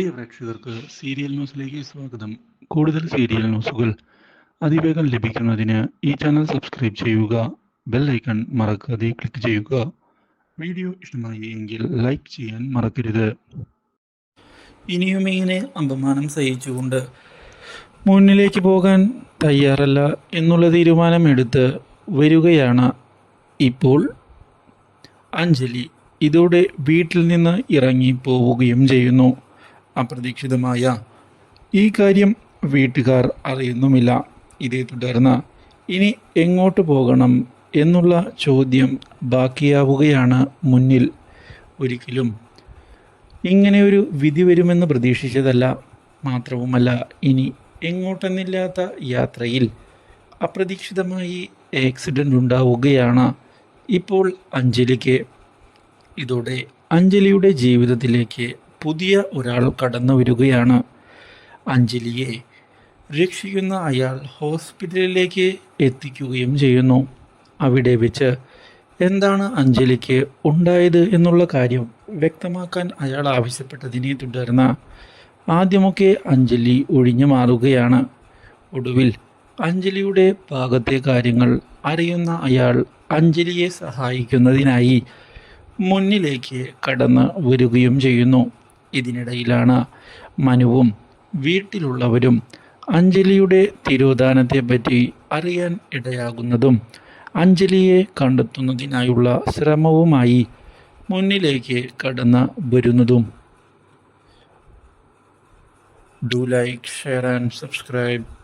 പ്രിയ പ്രേക്ഷകർക്ക് സീരിയൽ ന്യൂസിലേക്ക് സ്വാഗതം. കൂടുതൽ സീരിയൽ ന്യൂസുകൾ അതിവേഗം ലഭിക്കുന്നതിന് ഈ ചാനൽ സബ്സ്ക്രൈബ് ചെയ്യുക ബെൽ ഐക്കൺ മറക്കാതെ ക്ലിക്ക് ചെയ്യുക. വീഡിയോ ഇഷ്ടമായി എങ്കിൽ ലൈക്ക് ചെയ്യാൻ മറക്കരുത്. ഇനിയും ഇങ്ങനെ അപമാനം സഹിച്ചുകൊണ്ട് മുന്നിലേക്ക് പോകാൻ തയ്യാറല്ല എന്നുള്ള തീരുമാനമെടുത്ത് വരികയാണ് ഇപ്പോൾ അഞ്ജലി. ഇതോടെ വീട്ടിൽ നിന്ന് ഇറങ്ങി പോവുകയും ചെയ്യുന്നു. അപ്രതീക്ഷിതമായ. ഈ കാര്യം വീട്ടുകാർ അറിയുന്നുമില്ല. ഇതേ തുടർന്ന് ഇനി എങ്ങോട്ട് പോകണം എന്നുള്ള ചോദ്യം ബാക്കിയാവുകയാണ് മുന്നിൽ. ഒരിക്കലും ഇങ്ങനെ ഒരു വിധി വരുമെന്ന് പ്രതീക്ഷിച്ചതല്ല. മാത്രവുമല്ല ഇനി എങ്ങോട്ടെന്നില്ലാത്ത യാത്രയിൽ അപ്രതീക്ഷിതമായി ആക്സിഡന്റ് ഉണ്ടാവുകയാണ് ഇപ്പോൾ അഞ്ജലിക്ക്. ഇതോടെ അഞ്ജലിയുടെ ജീവിതത്തിലേക്ക് പുതിയ ഒരാൾ കടന്നു വരികയാണ്. അഞ്ജലിയെ രക്ഷിക്കുന്ന അയാൾ ഹോസ്പിറ്റലിലേക്ക് എത്തിക്കുകയും ചെയ്യുന്നു. അവിടെ വെച്ച് എന്താണ് അഞ്ജലിക്ക് ഉണ്ടായത് എന്നുള്ള കാര്യം വ്യക്തമാക്കാൻ അയാൾ ആവശ്യപ്പെട്ടതിനെ തുടർന്ന് ആദ്യമൊക്കെ അഞ്ജലി ഒഴിഞ്ഞു മാറുകയാണ്. ഒടുവിൽ അഞ്ജലിയുടെ ഭാഗത്തെ കാര്യങ്ങൾ അറിയുന്ന അയാൾ അഞ്ജലിയെ സഹായിക്കുന്നതിനായി മുന്നിലേക്ക് കടന്ന് വരികയും ചെയ്യുന്നു. ഇതിനിടയിലാണ് മനുവും വീട്ടിലുള്ളവരും അഞ്ജലിയുടെ തിരോധാനത്തെപ്പറ്റി അറിയാൻ ഇടയാകുന്നതും അഞ്ജലിയെ കണ്ടെത്തുന്നതിനായുള്ള ശ്രമവുമായി മുന്നിലേക്ക് കടന്ന് വരുന്നതും. Do like share and subscribe